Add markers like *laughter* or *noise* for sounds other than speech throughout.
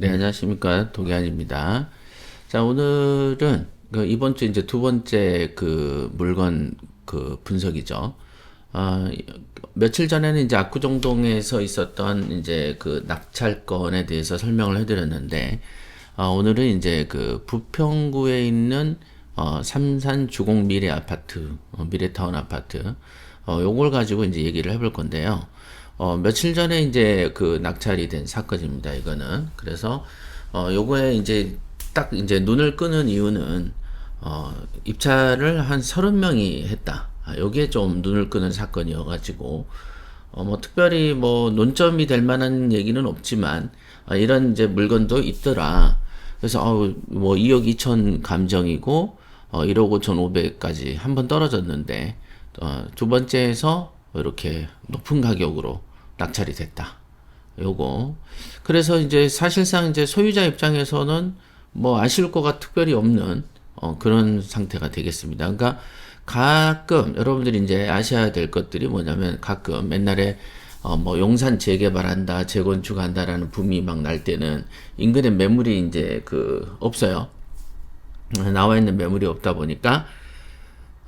네, 안녕하십니까. 도기환입니다. 자, 오늘은 그 이번 주 이제 두 번째 그 물건 그 분석이죠. 아, 며칠 전에는 이제 압구정동에서 있었던 이제 그 낙찰건에 대해서 설명을 해드렸는데, 아, 오늘은 이제 그 부평구에 있는 어, 삼산 주공 미래 아파트, 어, 미래타운 아파트, 어, 요걸 가지고 이제 얘기를 해볼 건데요. 어, 며칠 전에 이제 그 낙찰이 된 사건입니다. 이거는. 그래서, 어, 요거에 이제 딱 이제 눈을 끄는 이유는, 어, 입찰을 한 30명이 했다. 아, 요게 좀 눈을 끄는 사건이어가지고, 어, 뭐 특별히 뭐 논점이 될 만한 얘기는 없지만, 아, 이런 이제 물건도 있더라. 그래서, 어, 뭐 2억 2천 감정이고, 어, 1억 5천 5백까지 한 번 떨어졌는데, 어, 두 번째에서 이렇게 높은 가격으로 낙찰이 됐다. 요거. 그래서 이제 사실상 이제 소유자 입장에서는 뭐 아쉬울 거가 특별히 없는 어, 그런 상태가 되겠습니다. 그러니까 가끔 여러분들이 이제 아셔야 될 것들이 뭐냐면 가끔 옛날에 어, 뭐 용산 재개발한다, 재건축한다라는 붐이 막 날 때는 인근에 매물이 이제 그 없어요. 나와 있는 매물이 없다 보니까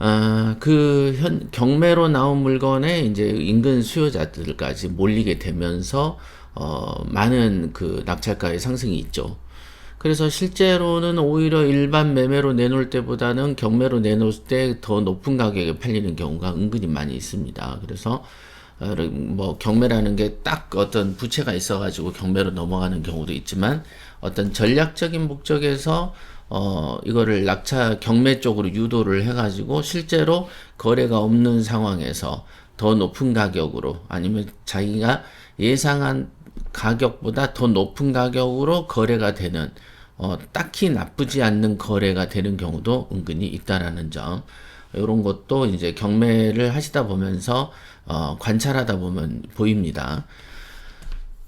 아, 그 현, 경매로 나온 물건에 이제 인근 수요자들까지 몰리게 되면서 어, 많은 그 낙찰가의 상승이 있죠. 그래서 실제로는 오히려 일반 매매로 내놓을 때보다는 경매로 내놓을 때 더 높은 가격에 팔리는 경우가 은근히 많이 있습니다. 그래서 어, 뭐 경매라는 게 딱 어떤 부채가 있어가지고 경매로 넘어가는 경우도 있지만 어떤 전략적인 목적에서 어, 이거를 낙차 경매 쪽으로 유도를 해가지고 실제로 거래가 없는 상황에서 더 높은 가격으로 아니면 자기가 예상한 가격보다 더 높은 가격으로 거래가 되는 어, 딱히 나쁘지 않는 거래가 되는 경우도 은근히 있다라는 점. 이런 것도 이제 경매를 하시다 보면서 어, 관찰하다 보면 보입니다.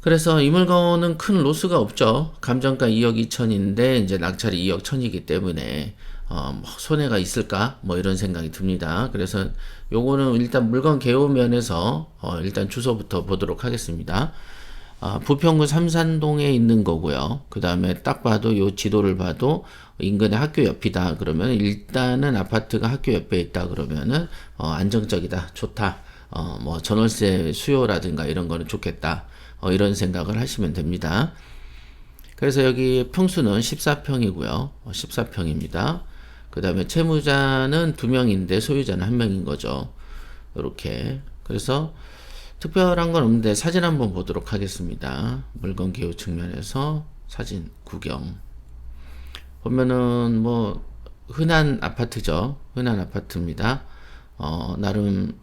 그래서 이 물건은 큰 로스가 없죠. 감정가 2억 2천인데 이제 낙찰이 2억 1천이기 때문에 어, 뭐 손해가 있을까? 뭐 이런 생각이 듭니다. 그래서 요거는 일단 물건 개요 면에서 어, 일단 주소부터 보도록 하겠습니다. 아, 부평구 삼산동에 있는 거고요. 그 다음에 딱 봐도 요 지도를 봐도 인근의 학교 옆이다 그러면 일단은 아파트가 학교 옆에 있다 그러면은 어, 안정적이다, 좋다. 어, 뭐 전월세 수요라든가 이런 거는 좋겠다. 어, 이런 생각을 하시면 됩니다. 그래서 여기 평수는 14평이고요. 14평입니다. 그 다음에 채무자는 두 명인데 소유자는 한 명인 거죠. 이렇게. 그래서 특별한 건 없는데 사진 한번 보도록 하겠습니다. 물건 개요 측면에서 사진 구경. 보면은 뭐 흔한 아파트죠. 흔한 아파트입니다. 어, 나름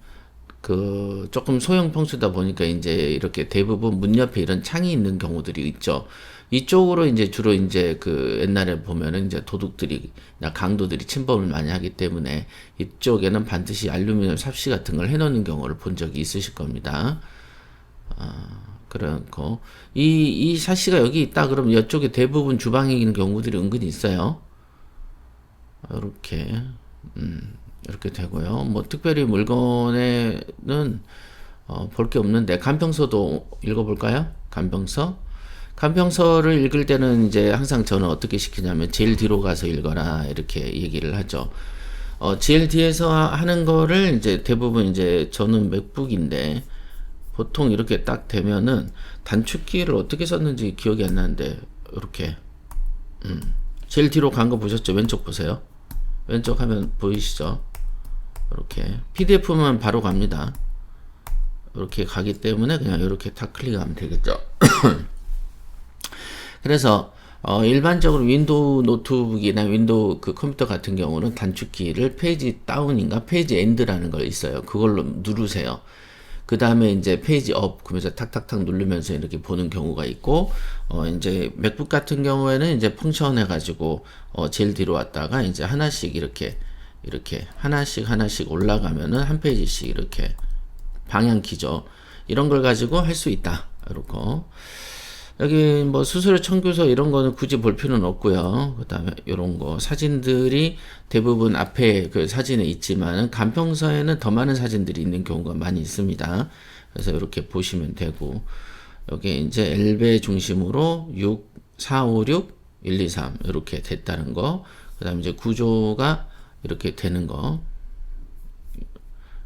그 조금 소형 평수다 보니까 이제 이렇게 대부분 문 옆에 이런 창이 있는 경우들이 있죠. 이쪽으로 이제 주로 이제 그 옛날에 보면은 이제 도둑들이나 강도들이 침범을 많이 하기 때문에 이쪽에는 반드시 알루미늄 삽시 같은 걸 해놓는 경우를 본 적이 있으실 겁니다. 아, 그렇고 이, 이 샤시가 여기 있다 그러면 이쪽에 대부분 주방에 있는 경우들이 은근히 있어요. 이렇게 음. 이렇게 되고요. 뭐 특별히 물건에는 어, 볼 게 없는데 간평서도 읽어볼까요? 간평서. 간평서를 읽을 때는 이제 항상 저는 어떻게 시키냐면 제일 뒤로 가서 읽어라 이렇게 얘기를 하죠. 어, 제일 뒤에서 하는 거를 이제 대부분 이제 저는 맥북인데 보통 이렇게 딱 되면은 단축키를 어떻게 썼는지 기억이 안 나는데 이렇게 음. 제일 뒤로 간 거 보셨죠? 왼쪽 보세요. 왼쪽 화면 보이시죠? 이렇게 PDF만 바로 갑니다. 이렇게 가기 때문에 그냥 이렇게 다 클릭하면 되겠죠. *clears throat* 그래서 어, 일반적으로 윈도우 노트북이나 윈도우 그 컴퓨터 같은 경우는 단축키를 페이지 다운인가 페이지 엔드라는 걸 있어요. 그걸로 누르세요. 그 다음에 이제 페이지 업 그러면서 탁탁탁 누르면서 이렇게 보는 경우가 있고 어 이제 맥북 같은 경우에는 이제 펑션 해가지고 어 제일 뒤로 왔다가 이제 하나씩 이렇게 이렇게 하나씩 하나씩 올라가면은 한 페이지씩 이렇게 방향키죠. 이런 걸 가지고 할 수 있다. 이렇게 여기 뭐 수수료 청구서 이런 거는 굳이 볼 필요는 없고요. 그다음에 이런 거 사진들이 대부분 앞에 그 사진에 있지만 간평서에는 더 많은 사진들이 있는 경우가 많이 있습니다. 그래서 이렇게 보시면 되고 여기 이제 엘베 중심으로 6 4, 5, 6, 1, 2, 3 이렇게 됐다는 거. 그다음에 이제 구조가 이렇게 되는 거.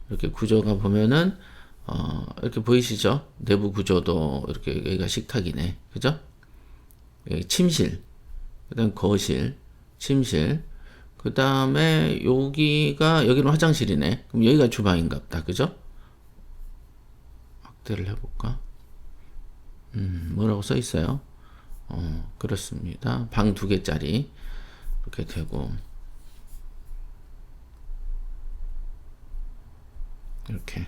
이렇게 구조가 보면은 어, 이렇게 보이시죠? 내부 구조도 이렇게 여기가 식탁이네. 그죠? 여기 침실. 그다음 거실, 침실. 그다음에 여기가 여기는 화장실이네. 그럼 여기가 주방인가 보다. 그죠? 확대를 해 볼까? 음, 뭐라고 써 있어요? 어, 그렇습니다. 방 두 개짜리 이렇게 되고 이렇게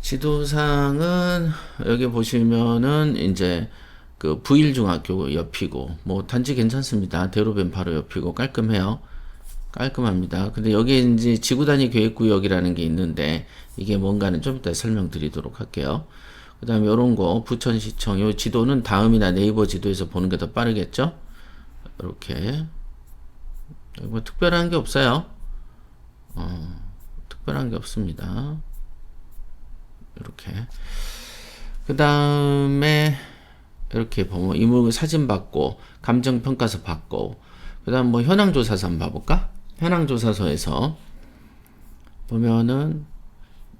지도상은 여기 보시면은 이제 그 부일중학교 옆이고 뭐 단지 괜찮습니다. 대로변 바로 옆이고 깔끔해요. 깔끔합니다. 근데 여기에 이제 지구 단위 계획 구역이라는 게 있는데 이게 뭔가는 좀 이따 설명드리도록 할게요. 그다음에 요런 거 부천시청 요 지도는 다음이나 네이버 지도에서 보는 게 더 빠르겠죠? 이렇게 뭐 특별한 게 없어요. 어, 특별한 게 없습니다. 이렇게 그 다음에 이렇게 보면 이물 사진 받고 감정 평가서 받고 그 다음 뭐 현황 조사서 한번 봐볼까? 현황 조사서에서 보면은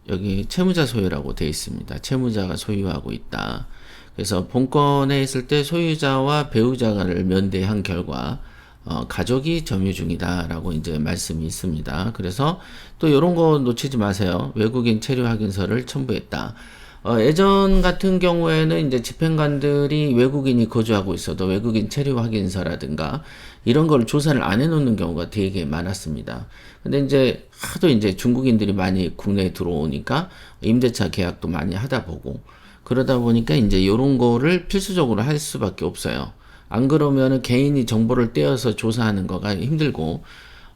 여기 채무자 소유라고 되어 있습니다. 채무자가 소유하고 있다. 그래서 본건에 있을 때 소유자와 배우자를 면대한 결과 어, 가족이 점유 중이다라고 이제 말씀이 있습니다. 그래서 또 이런 거 놓치지 마세요. 외국인 체류 확인서를 첨부했다. 어, 예전 같은 경우에는 이제 집행관들이 외국인이 거주하고 있어도 외국인 체류 확인서라든가 이런 걸 조사를 안 해놓는 경우가 되게 많았습니다. 근데 이제 하도 이제 중국인들이 많이 국내에 들어오니까 임대차 계약도 많이 하다 보고 그러다 보니까 이제 이런 거를 필수적으로 할 수밖에 없어요. 안 그러면은 개인이 정보를 떼어서 조사하는 거가 힘들고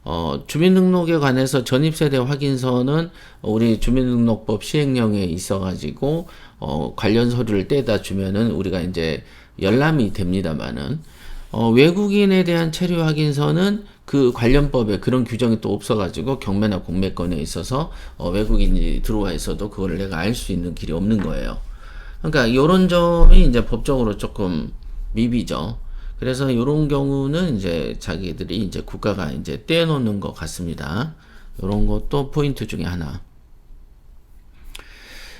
어, 주민등록에 관해서 전입세대 확인서는 우리 주민등록법 시행령에 있어가지고 어, 관련 서류를 떼다 주면은 우리가 이제 열람이 됩니다만은 어, 외국인에 대한 체류 확인서는 그 관련법에 그런 규정이 또 없어가지고 경매나 공매권에 있어서 어, 외국인이 들어와 있어도 그거를 내가 알 수 있는 길이 없는 거예요. 그러니까 이런 점이 이제 법적으로 조금 미비죠. 그래서 이런 경우는 이제 자기들이 이제 국가가 이제 떼놓는 것 같습니다. 이런 것도 포인트 중에 하나.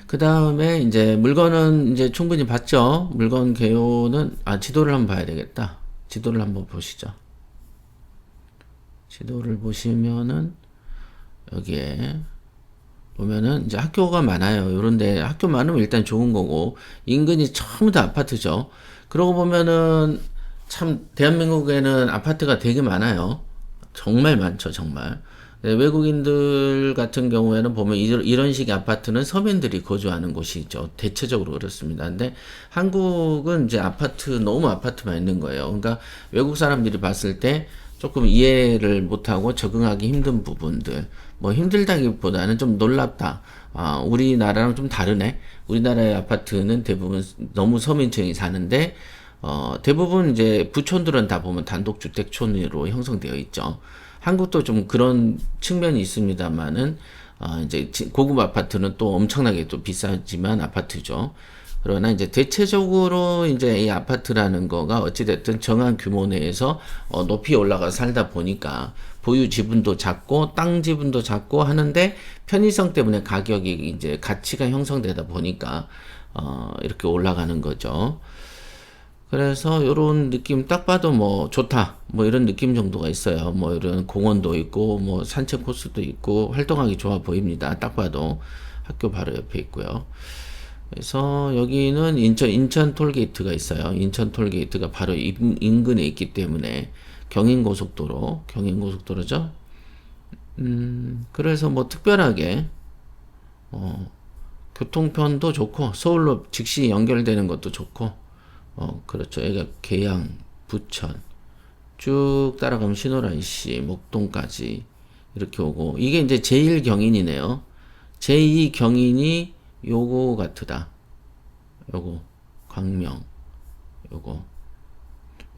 그 다음에 이제 물건은 이제 충분히 봤죠. 물건 개요는 아 지도를 한번 봐야 되겠다. 지도를 한번 보시죠. 지도를 보시면은 여기에 보면은 이제 학교가 많아요. 요런데 학교 많으면 일단 좋은 거고 인근이 전부 다 아파트죠. 그러고 보면은 참 대한민국에는 아파트가 되게 많아요. 정말 많죠, 정말. 네, 외국인들 같은 경우에는 보면 이런 식의 아파트는 서민들이 거주하는 곳이죠. 대체적으로 그렇습니다. 근데 한국은 이제 아파트, 너무 아파트만 있는 거예요. 그러니까 외국 사람들이 봤을 때 조금 이해를 못하고 적응하기 힘든 부분들, 뭐 힘들다기보다는 좀 놀랍다. 아, 우리나라랑 좀 다르네. 우리나라의 아파트는 대부분 너무 서민층이 사는데, 어, 대부분 이제 부촌들은 다 보면 단독주택촌으로 형성되어 있죠. 한국도 좀 그런 측면이 있습니다만은, 어, 이제 고급 아파트는 또 엄청나게 또 비싸지만 아파트죠. 그러나 이제 대체적으로 이제 이 아파트라는 거가 어찌됐든 정한 규모 내에서 어, 높이 올라가 살다 보니까 보유 지분도 작고 땅 지분도 작고 하는데 편의성 때문에 가격이 이제 가치가 형성되다 보니까 어, 이렇게 올라가는 거죠. 그래서 이런 느낌 딱 봐도 뭐 좋다 뭐 이런 느낌 정도가 있어요. 뭐 이런 공원도 있고 뭐 산책 코스도 있고 활동하기 좋아 보입니다. 딱 봐도 학교 바로 옆에 있고요. 그래서 여기는 인천 인천 톨게이트가 있어요. 인천 톨게이트가 바로 인근에 있기 때문에 경인고속도로 경인고속도로죠? 음 그래서 뭐 특별하게 어 교통편도 좋고 서울로 즉시 연결되는 것도 좋고 어, 그렇죠. 여기가 계양, 부천, 쭉 따라가면 신호라이시, 목동까지 이렇게 오고, 이게 이제 제1 경인이네요. 제2 경인이 요거 같으다. 요거, 광명, 요거.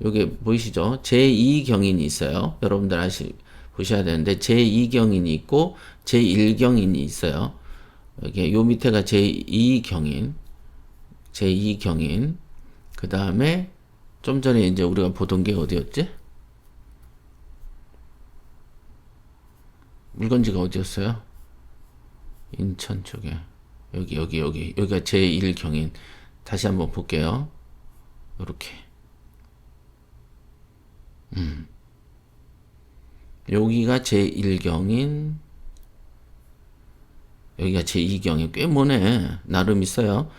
요게 보이시죠? 제2 경인이 있어요. 여러분들 아시, 보셔야 되는데, 제2 경인이 있고, 제1 경인이 있어요. 여기 요 밑에가 제2 경인, 제2 경인, 그 다음에 좀 전에 이제 우리가 보던 게 어디였지? 물건지가 어디였어요? 인천 쪽에 여기 여기 여기 여기가 제1경인 다시 한번 볼게요. 요렇게 음 여기가 제1경인 여기가 제2경이 꽤 머네 나름 있어요.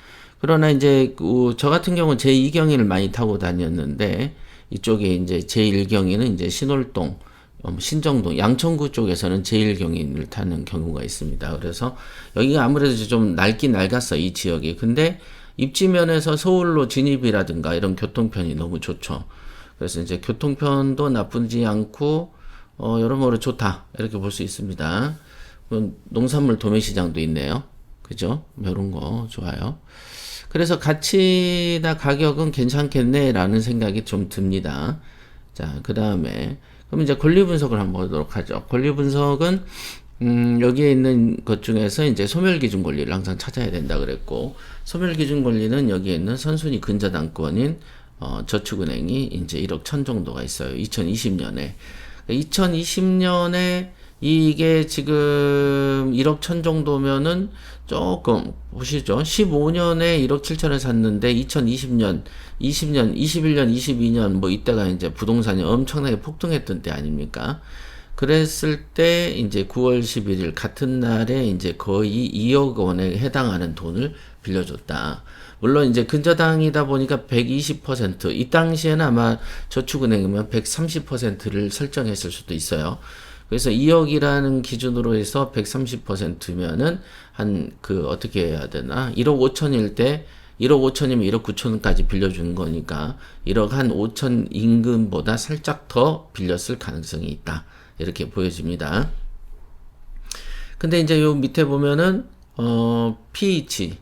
그러나 이제 그저 같은 경우는 제2경인을 많이 타고 다녔는데 이쪽에 이제 제1경인은 이제 신월동 어, 신정동, 양천구 쪽에서는 제1경인을 타는 경우가 있습니다. 그래서 여기가 아무래도 좀 낡긴 낡았어, 이 지역이. 근데 입지면에서 서울로 진입이라든가 이런 교통편이 너무 좋죠. 그래서 이제 교통편도 나쁘지 않고, 어, 여러모로 좋다. 이렇게 볼 수 있습니다. 음, 농산물 도매시장도 있네요. 그죠? 이런 거 좋아요. 그래서 가치나 가격은 괜찮겠네라는 생각이 좀 듭니다. 자, 그 다음에 그럼 이제 권리 분석을 한번 보도록 하죠. 권리 분석은 음, 여기에 있는 것 중에서 이제 소멸 기준 권리를 항상 찾아야 된다 그랬고 소멸 기준 권리는 여기에 있는 선순위 근저당권인 어, 저축은행이 이제 1억 천 정도가 있어요. 2020년에 2020년에 이게 지금 1억 천 정도면은 조금 보시죠. 15년에 1억 7천을 샀는데 2020년, 20년, 21년, 22년 뭐 이때가 이제 부동산이 엄청나게 폭등했던 때 아닙니까? 그랬을 때 이제 9월 11일 같은 날에 이제 거의 2억 원에 해당하는 돈을 빌려줬다. 물론 이제 근저당이다 보니까 120%, 이 당시에는 아마 저축은행이면 130%를 설정했을 수도 있어요. 그래서 2억이라는 기준으로 해서 130%면은 한 그 어떻게 해야 되나? 1억 5천일 때 1억 5천이면 1억 9천까지 빌려주는 거니까 1억 한 5천 임금보다 살짝 더 빌렸을 가능성이 있다. 이렇게 보여집니다. 근데 이제 요 밑에 보면은 어 PH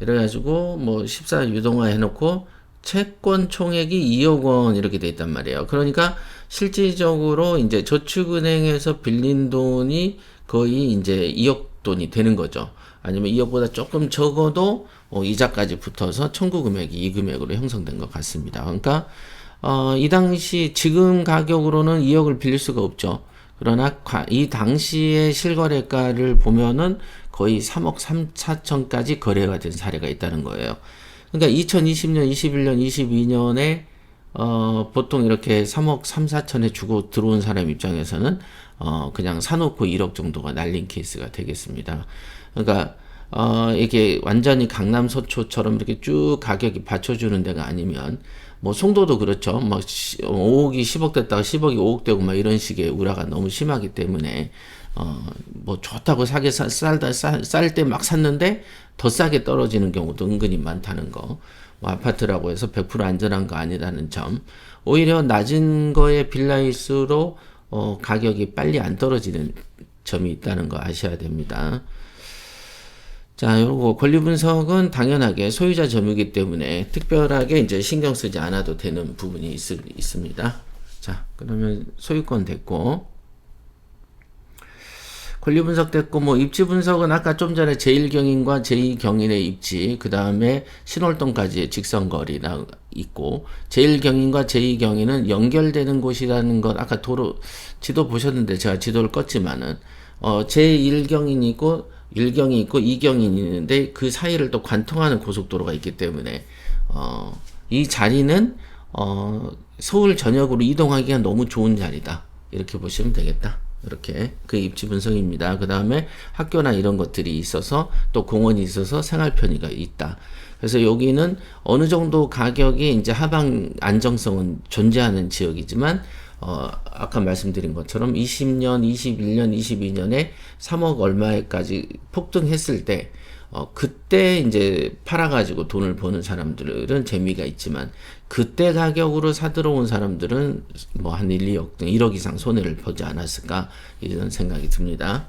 이래 가지고 뭐14 유동화 해 놓고 채권 총액이 2억 원 이렇게 돼 있단 말이에요. 그러니까 실질적으로 이제 저축은행에서 빌린 돈이 거의 이제 2억 돈이 되는 거죠. 아니면 2억보다 조금 적어도 어, 이자까지 붙어서 청구 금액이 이 금액으로 형성된 것 같습니다. 그러니까 어, 이 당시 지금 가격으로는 2억을 빌릴 수가 없죠. 그러나 이 당시의 실거래가를 보면은 거의 3억 3, 4천까지 거래가 된 사례가 있다는 거예요. 그러니까 2020년, 21년, 22년에 어, 보통 이렇게 3억 3, 4천에 주고 들어온 사람 입장에서는 어, 그냥 사놓고 1억 정도가 날린 케이스가 되겠습니다. 그러니까 어, 이게 완전히 강남 서초처럼 이렇게 쭉 가격이 받쳐주는 데가 아니면 뭐 송도도 그렇죠. 막 5억이 10억 됐다가 10억이 5억 되고 막 이런 식의 우라가 너무 심하기 때문에 어, 뭐 좋다고 사게 쌀 때 막 샀는데 더 싸게 떨어지는 경우도 은근히 많다는 거. 뭐 아파트라고 해서 100% 안전한 거 아니라는 점. 오히려 낮은 거에 빌라일수록 어, 가격이 빨리 안 떨어지는 점이 있다는 거 아셔야 됩니다. 자, 요거 권리 분석은 당연하게 소유자 점유기 때문에 특별하게 이제 신경 쓰지 않아도 되는 부분이 있, 있습니다. 자, 그러면 소유권 됐고, 권리 분석 됐고 뭐 입지 분석은 아까 좀 전에 제1경인과 제2경인의 입지 그 다음에 신월동까지의 직선거리가 있고 제1경인과 제2경인은 연결되는 곳이라는 것 아까 도로 지도 보셨는데 제가 지도를 껐지만은 어 제1경인이 있고 1경이 있고 2경이 있는데 그 사이를 또 관통하는 고속도로가 있기 때문에 어 이 자리는 어 서울 전역으로 이동하기가 너무 좋은 자리다 이렇게 보시면 되겠다. 이렇게 그 입지 분석입니다. 그 다음에 학교나 이런 것들이 있어서 또 공원이 있어서 생활 편의가 있다. 그래서 여기는 어느 정도 가격이 이제 하방 안정성은 존재하는 지역이지만 어, 아까 말씀드린 것처럼 20년, 21년, 22년에 3억 얼마에까지 폭등했을 때 어, 그때 이제 팔아가지고 돈을 버는 사람들은 재미가 있지만 그때 가격으로 사들어온 사람들은 뭐 한 1, 2억, 1억 이상 손해를 보지 않았을까 이런 생각이 듭니다.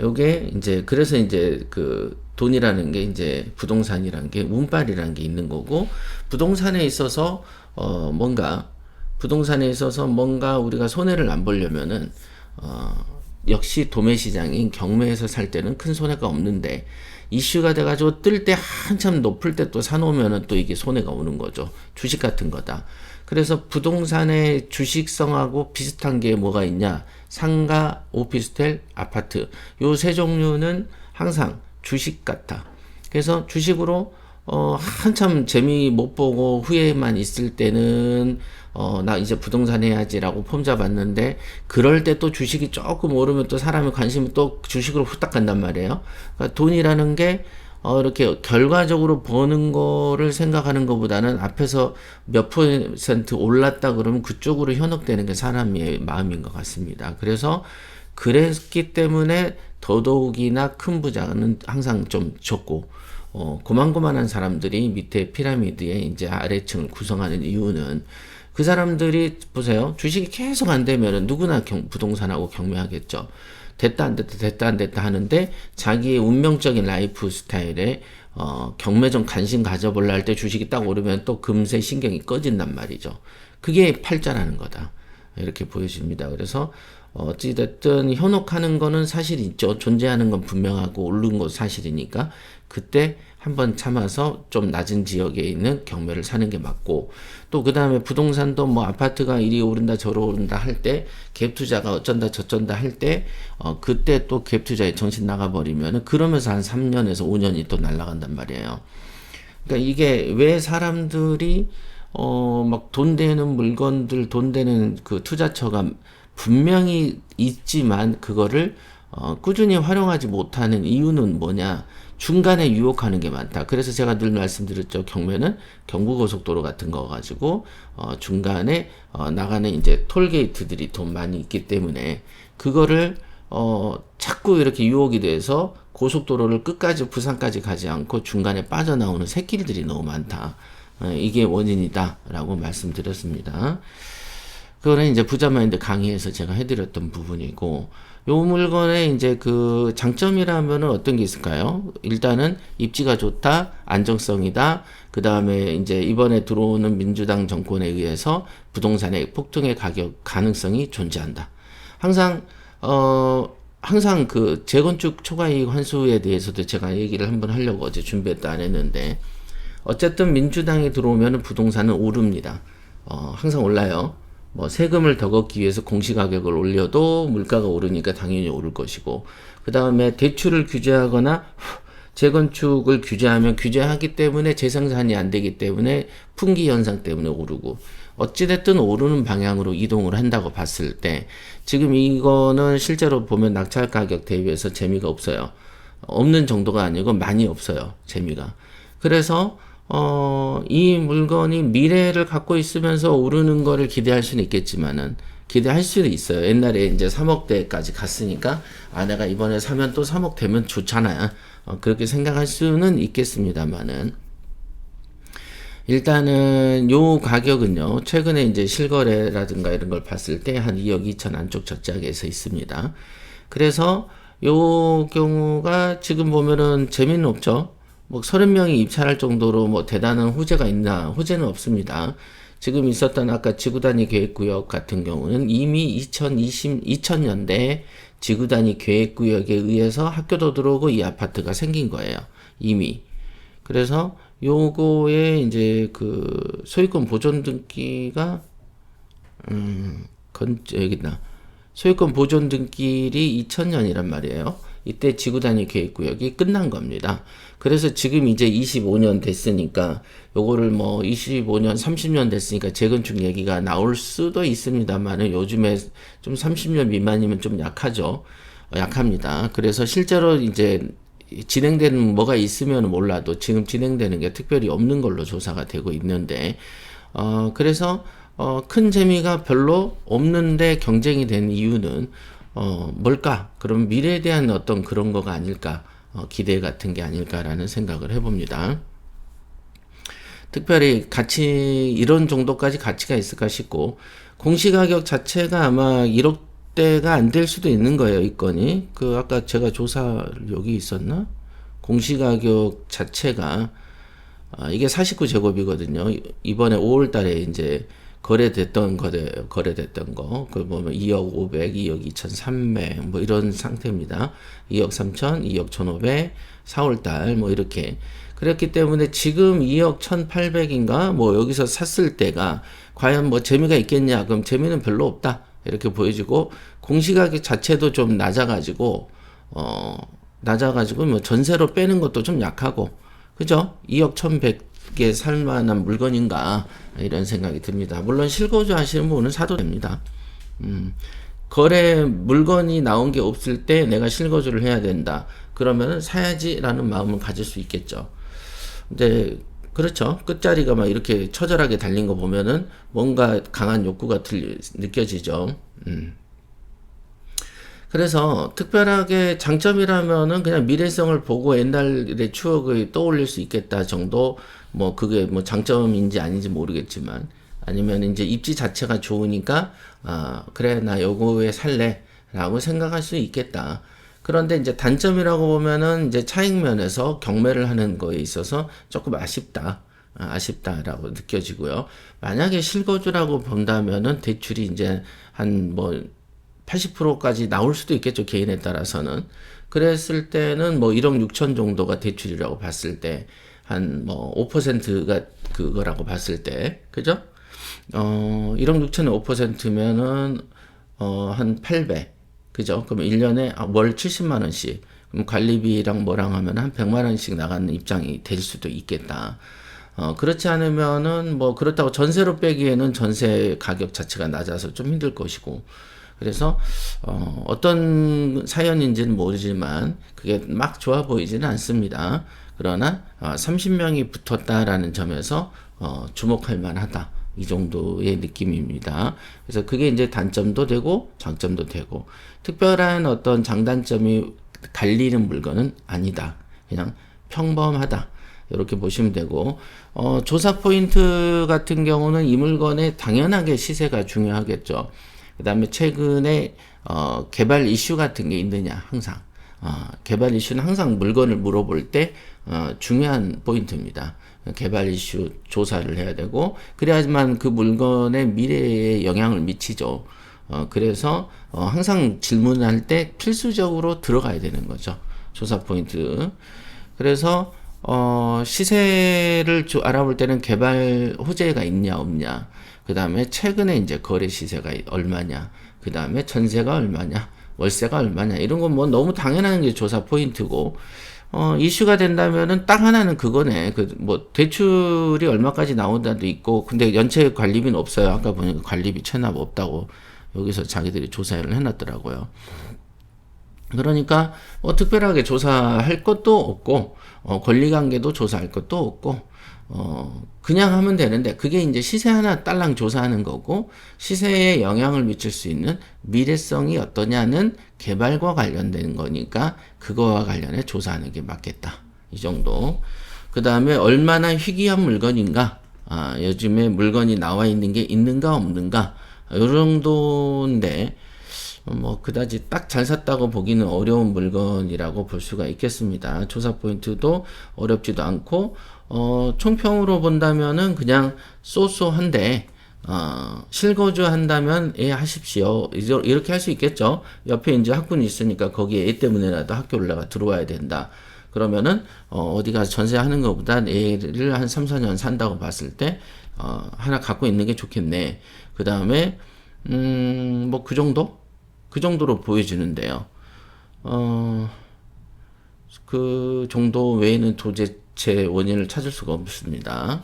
요게 이제 그래서 이제 그 돈이라는 게 이제 부동산이라는 게 운빨이라는 게 있는 거고 부동산에 있어서 어 뭔가 부동산에 있어서 뭔가 우리가 손해를 안 보려면은 어 역시 도매 시장인 경매에서 살 때는 큰 손해가 없는데 이슈가 돼가지고 뜰 때 한참 높을 때 또 사놓으면은 또 이게 손해가 오는 거죠. 주식 같은 거다. 그래서 부동산의 주식성하고 비슷한 게 뭐가 있냐? 상가, 오피스텔, 아파트. 요 세 종류는 항상 주식 같다. 그래서 주식으로 어, 한참 재미 못 보고 후회만 있을 때는 어, 나 이제 부동산 해야지라고 폼 잡았는데 그럴 때 또 주식이 조금 오르면 또 사람의 관심이 또 주식으로 후딱 간단 말이에요. 그러니까 돈이라는 게 어, 이렇게 결과적으로 버는 거를 생각하는 것보다는 앞에서 몇 퍼센트 올랐다 그러면 그쪽으로 현혹되는 게 사람의 마음인 것 같습니다. 그래서 그랬기 때문에 더더욱이나 큰 부자는 항상 좀 적고 어, 고만고만한 사람들이 밑에 피라미드의 이제 아래층을 구성하는 이유는 그 사람들이 보세요. 주식이 계속 안 되면은 누구나 경, 부동산하고 경매하겠죠. 됐다 안 됐다 됐다 안 됐다 하는데 자기의 운명적인 라이프 스타일에 어, 경매 좀 관심 가져볼라 할 때 주식이 딱 오르면 또 금세 신경이 꺼진단 말이죠. 그게 팔자라는 거다. 이렇게 보여집니다. 그래서 어찌됐든 현혹하는 거는 사실 있죠. 존재하는 건 분명하고 오른 건 사실이니까 그때 한번 참아서 좀 낮은 지역에 있는 경매를 사는 게 맞고 또 그 다음에 부동산도 뭐 아파트가 이리 오른다 저리 오른다 할 때 갭 투자가 어쩐다 저쩐다 할 때 어 그때 또 갭 투자에 정신 나가버리면은 그러면서 한 3년에서 5년이 또 날아간단 말이에요. 그러니까 이게 왜 사람들이 어 막 돈 되는 물건들 돈 되는 그 투자처가 분명히 있지만 그거를 어, 꾸준히 활용하지 못하는 이유는 뭐냐? 중간에 유혹하는 게 많다. 그래서 제가 늘 말씀드렸죠. 경매는 경부고속도로 같은 거 가지고 어, 중간에 어, 나가는 이제 톨게이트들이 돈 많이 있기 때문에 그거를 어, 자꾸 이렇게 유혹이 돼서 고속도로를 끝까지 부산까지 가지 않고 중간에 빠져나오는 새끼들이 너무 많다. 어, 이게 원인이다라고 말씀드렸습니다. 그거는 이제 부자 마인드 강의에서 제가 해드렸던 부분이고, 요 물건의 이제 그 장점이라면은 어떤 게 있을까요? 일단은 입지가 좋다, 안정성이다, 그 다음에 이제 이번에 들어오는 민주당 정권에 의해서 부동산의 폭등의 가격 가능성이 존재한다. 항상, 어, 항상 그 재건축 초과이익 환수에 대해서도 제가 얘기를 한번 하려고 어제 준비했다 안 했는데, 어쨌든 민주당이 들어오면은 부동산은 오릅니다. 어, 항상 올라요. 뭐 세금을 더 걷기 위해서 공시가격을 올려도 물가가 오르니까 당연히 오를 것이고 그 다음에 대출을 규제하거나 재건축을 규제하면 규제하기 때문에 재생산이 안 되기 때문에 풍기 현상 때문에 오르고 어찌됐든 오르는 방향으로 이동을 한다고 봤을 때 지금 이거는 실제로 보면 낙찰 가격 대비해서 재미가 없어요. 없는 정도가 아니고 많이 없어요. 재미가. 그래서 어, 이 물건이 미래를 갖고 있으면서 오르는 거를 기대할 수는 있겠지만은, 기대할 수는 있어요. 옛날에 이제 3억대까지 갔으니까, 아, 내가 이번에 사면 또 3억 되면 좋잖아요. 어, 그렇게 생각할 수는 있겠습니다만은, 일단은 요 가격은요, 최근에 이제 실거래라든가 이런 걸 봤을 때 한 2억 2천 안쪽 적자에서 있습니다. 그래서 요 경우가 지금 보면은 재미는 없죠. 뭐 서른 명이 입찰할 정도로 뭐 대단한 호재가 있나 호재는 없습니다. 지금 있었던 아까 지구단위 계획구역 같은 경우는 이미 2020 2000년대 지구단위 계획구역에 의해서 학교도 들어오고 이 아파트가 생긴 거예요. 이미. 그래서 요거에 이제 그 소유권 보존 등기가 음, 건 여기다. 소유권 보존 등기일이 2000년이란 말이에요. 이때 지구 단위 계획 구역이 끝난 겁니다. 그래서 지금 이제 25년 됐으니까 요거를 뭐 25년, 30년 됐으니까 재건축 얘기가 나올 수도 있습니다만은 요즘에 좀 30년 미만이면 좀 약하죠. 어, 약합니다. 그래서 실제로 이제 진행되는 뭐가 있으면 몰라도 지금 진행되는 게 특별히 없는 걸로 조사가 되고 있는데 어 그래서 어, 큰 재미가 별로 없는데 경쟁이 된 이유는 어, 뭘까? 그럼 미래에 대한 어떤 그런 거가 아닐까? 어, 기대 같은 게 아닐까라는 생각을 해봅니다. 특별히 가치, 이런 정도까지 가치가 있을까 싶고, 공시가격 자체가 아마 1억대가 안 될 수도 있는 거예요, 이 건이. 그, 아까 제가 조사, 여기 있었나? 공시가격 자체가, 아, 이게 49제곱이거든요. 이번에 5월 달에 이제 거래됐던 거래 거래됐던 거. 그 보면 2억 500, 2억 2,300 뭐 이런 상태입니다. 2억 3천, 2억 1,500, 4월 달 뭐 이렇게 그랬기 때문에 지금 2억 1,800인가 뭐 여기서 샀을 때가 과연 뭐 재미가 있겠냐? 그럼 재미는 별로 없다. 이렇게 보여지고 공시가격 자체도 좀 낮아가지고 어 낮아가지고 뭐 전세로 빼는 것도 좀 약하고 그죠? 2억 1,100 개 살만한 물건인가 이런 생각이 듭니다. 물론 실거주 하시는 분은 사도 됩니다. 음, 거래 물건이 나온 게 없을 때 내가 실거주를 해야 된다. 그러면은 사야지라는 마음을 가질 수 있겠죠. 근데 그렇죠. 끝자리가 막 이렇게 처절하게 달린 거 보면은 뭔가 강한 욕구가 들, 느껴지죠. 음. 그래서 특별하게 장점이라면은 그냥 미래성을 보고 옛날의 추억을 떠올릴 수 있겠다 정도 뭐 그게 뭐 장점인지 아닌지 모르겠지만 아니면 이제 입지 자체가 좋으니까 아 그래 나 요거에 살래라고 생각할 수 있겠다. 그런데 이제 단점이라고 보면은 이제 차익 면에서 경매를 하는 거에 있어서 조금 아쉽다. 아, 아쉽다라고 느껴지고요. 만약에 실거주라고 본다면은 대출이 이제 한 뭐 80%까지 나올 수도 있겠죠. 개인에 따라서는. 그랬을 때는 뭐 1억 6천 정도가 대출이라고 봤을 때 한 뭐 5%가 그거라고 봤을 때 그죠? 어 1억 6천에 5%면은 어한 800. 그죠? 그럼 1년에 아, 월 70만 원씩. 그럼 관리비랑 뭐랑 하면 한 100만 원씩 나가는 입장이 될 수도 있겠다. 어, 그렇지 않으면은 뭐 그렇다고 전세로 빼기에는 전세 가격 자체가 낮아서 좀 힘들 것이고. 그래서 어, 어떤 사연인지는 모르지만 그게 막 좋아 보이지는 않습니다. 그러나 어, 30명이 붙었다라는 점에서 어, 주목할 만하다. 이 정도의 느낌입니다. 그래서 그게 이제 단점도 되고 장점도 되고 특별한 어떤 장단점이 갈리는 물건은 아니다. 그냥 평범하다. 이렇게 보시면 되고 어, 조사 포인트 같은 경우는 이 물건의 당연하게 시세가 중요하겠죠. 그 다음에 최근에 어, 개발 이슈 같은 게 있느냐 항상 어, 개발 이슈는 항상 물건을 물어볼 때 어, 중요한 포인트입니다. 개발 이슈 조사를 해야 되고 그래야지만 그 물건의 미래에 영향을 미치죠. 어, 그래서 어, 항상 질문할 때 필수적으로 들어가야 되는 거죠. 조사 포인트. 그래서 어, 시세를 알아볼 때는 개발 호재가 있냐 없냐. 그 다음에 최근에 이제 거래 시세가 얼마냐. 그 다음에 전세가 얼마냐. 월세가 얼마냐. 이런 건 뭐 너무 당연한 게 조사 포인트고. 어, 이슈가 된다면은 딱 하나는 그거네. 그, 뭐, 대출이 얼마까지 나온다도 있고, 근데 연체 관리비는 없어요. 아까 보니까 관리비 체납 없다고 여기서 자기들이 조사를 해놨더라고요. 그러니까, 뭐, 특별하게 조사할 것도 없고, 어, 권리관계도 조사할 것도 없고, 어, 그냥 하면 되는데 그게 이제 시세 하나 딸랑 조사하는 거고 시세에 영향을 미칠 수 있는 미래성이 어떠냐는 개발과 관련된 거니까 그거와 관련해 조사하는 게 맞겠다. 이 정도. 그 다음에 얼마나 희귀한 물건인가. 아, 요즘에 물건이 나와 있는 게 있는가 없는가. 이 정도인데 뭐 그다지 딱 잘 샀다고 보기는 어려운 물건이라고 볼 수가 있겠습니다. 조사 포인트도 어렵지도 않고 어, 총평으로 본다면은 그냥 쏘쏘한데 어, 실거주 한다면 예 하십시오. 이렇게 할 수 있겠죠. 옆에 이제 학군이 있으니까 거기에 애 때문에라도 학교 올라가 들어와야 된다. 그러면은 어, 어디 가서 전세하는 것보다 애를 한 3, 4년 산다고 봤을 때 어, 하나 갖고 있는 게 좋겠네. 그 다음에 음, 뭐 그 정도? 그 정도로 보여지는데요. 어, 그 정도 외에는 도대 체 원인을 찾을 수가 없습니다.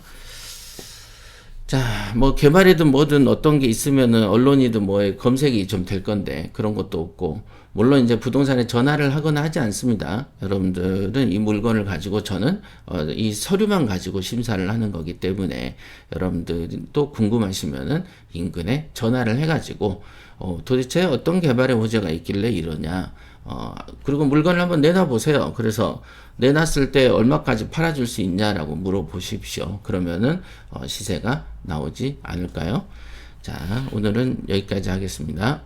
자, 뭐 개발이든 뭐든 어떤 게 있으면은 언론이든 뭐에 검색이 좀 될 건데 그런 것도 없고 물론 이제 부동산에 전화를 하거나 하지 않습니다. 여러분들은 이 물건을 가지고 저는 어, 이 서류만 가지고 심사를 하는 거기 때문에 여러분들도 궁금하시면은 인근에 전화를 해가지고 어, 도대체 어떤 개발의 호재가 있길래 이러냐. 어, 그리고 물건을 한번 내놔보세요. 그래서 내놨을 때 얼마까지 팔아줄 수 있냐라고 물어보십시오. 그러면은 어, 시세가 나오지 않을까요? 자, 오늘은 여기까지 하겠습니다.